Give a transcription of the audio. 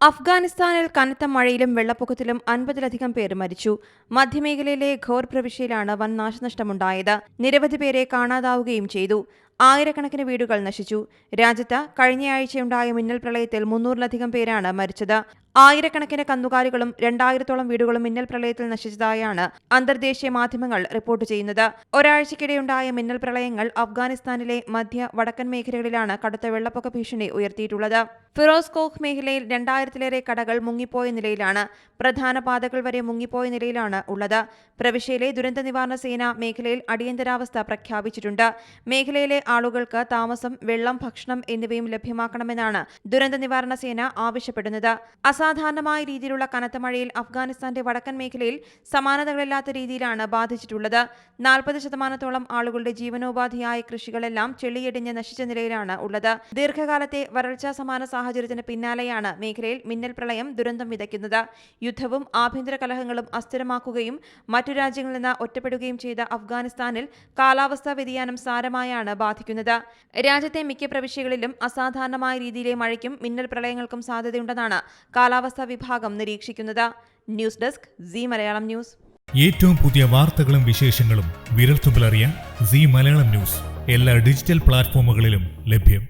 അഫ്ഗാനിസ്ഥാനിൽ കനത്ത മഴയിലും വെള്ളപ്പൊക്കത്തിലും അൻപതിലധികം പേർ മരിച്ചു. മധ്യമേഖലയിലെ ഘോർ പ്രവിശ്യയിലാണ് വൻ നാശനഷ്ടമുണ്ടായത്. നിരവധി പേരെ കാണാതാവുകയും ചെയ്തു. ആയിരക്കണക്കിന് വീടുകൾ നശിച്ചു. രാജ്യത്ത് കഴിഞ്ഞയാഴ്ചയുണ്ടായ മിന്നൽ പ്രളയത്തിൽ മുന്നൂറിലധികം പേരാണ് മരിച്ചത്. ആയിരക്കണക്കിന് കന്നുകാലികളും രണ്ടായിരത്തോളം വീടുകളും മിന്നൽ പ്രളയത്തിൽ നശിച്ചതായാണ് അന്തർദേശീയ മാധ്യമങ്ങൾ റിപ്പോർട്ട് ചെയ്യുന്നത്. ഒരാഴ്ചക്കിടെയുണ്ടായ മിന്നൽ പ്രളയങ്ങൾ അഫ്ഗാനിസ്ഥാനിലെ മധ്യ വടക്കൻ മേഖലകളിലാണ് കടുത്ത വെള്ളപ്പൊക്ക ഭീഷണി ഉയർത്തിയിട്ടുള്ളത്. ഫിറോസ് കോഹ് മേഖലയിൽ രണ്ടായിരത്തിലേറെ കടകൾ മുങ്ങിപ്പോയ നിലയിലാണ്. പ്രധാന പാതകൾ വരെ മുങ്ങിപ്പോയ നിലയിലാണ് ഉള്ളത്. പ്രവിശ്യയിലെ ദുരന്ത നിവാരണ സേന മേഖലയിൽ അടിയന്തരാവസ്ഥ പ്രഖ്യാപിച്ചിട്ടുണ്ട്. മേഖലയിലെ ആളുകൾക്ക് താമസം വെള്ളം ഭക്ഷണം എന്നിവയും ലഭ്യമാക്കണമെന്നാണ് ദുരന്ത നിവാരണ സേന ആവശ്യപ്പെടുന്നത്. അസാധാരണമായ രീതിയിലുള്ള കനത്ത മഴയിൽ അഫ്ഗാനിസ്ഥാന്റെ വടക്കൻ മേഖലയിൽ സമാനതകളില്ലാത്ത രീതിയിലാണ് ബാധിച്ചിട്ടുള്ളത്. നാൽപ്പത് ശതമാനത്തോളം ആളുകളുടെ ജീവനോപാധിയായ കൃഷികളെല്ലാം ചെളിയടിഞ്ഞ് നശിച്ച നിലയിലാണ് ഉള്ളത്. ദീർഘകാലത്തെ വരൾച്ചാ സമാന സാഹചര്യത്തിന് പിന്നാലെയാണ് മേഖലയിൽ മിന്നൽ പ്രളയം ദുരന്തം വിതയ്ക്കുന്നത്. യുദ്ധവും ആഭ്യന്തര കലഹങ്ങളും അസ്ഥിരമാക്കുകയും മറ്റു രാജ്യങ്ങളിൽ നിന്ന് ഒറ്റപ്പെടുകയും ചെയ്ത അഫ്ഗാനിസ്ഥാനിൽ കാലാവസ്ഥാ വ്യതിയാനം സാരമായാണ് ബാധിക്കുന്നത്. രാജ്യത്തെ മിക്ക പ്രവിശ്യകളിലും അസാധാരണമായ രീതിയിലെ മഴയ്ക്കും മിന്നൽ പ്രളയങ്ങൾക്കും സാധ്യതയുണ്ടെന്നാണ് കാലാവസ്ഥാ വിഭാഗം നിരീക്ഷിക്കുന്നത് news desk Zee Malayalam news. ഏറ്റവും പുതിയ വാർത്തകളും വിശേഷങ്ങളും വിരൽത്തുമ്പിലറിയാൻ സി മലയാളം ന്യൂസ്. എല്ലാ ഡിജിറ്റൽ പ്ലാറ്റ്ഫോമുകളിലും ലഭ്യം.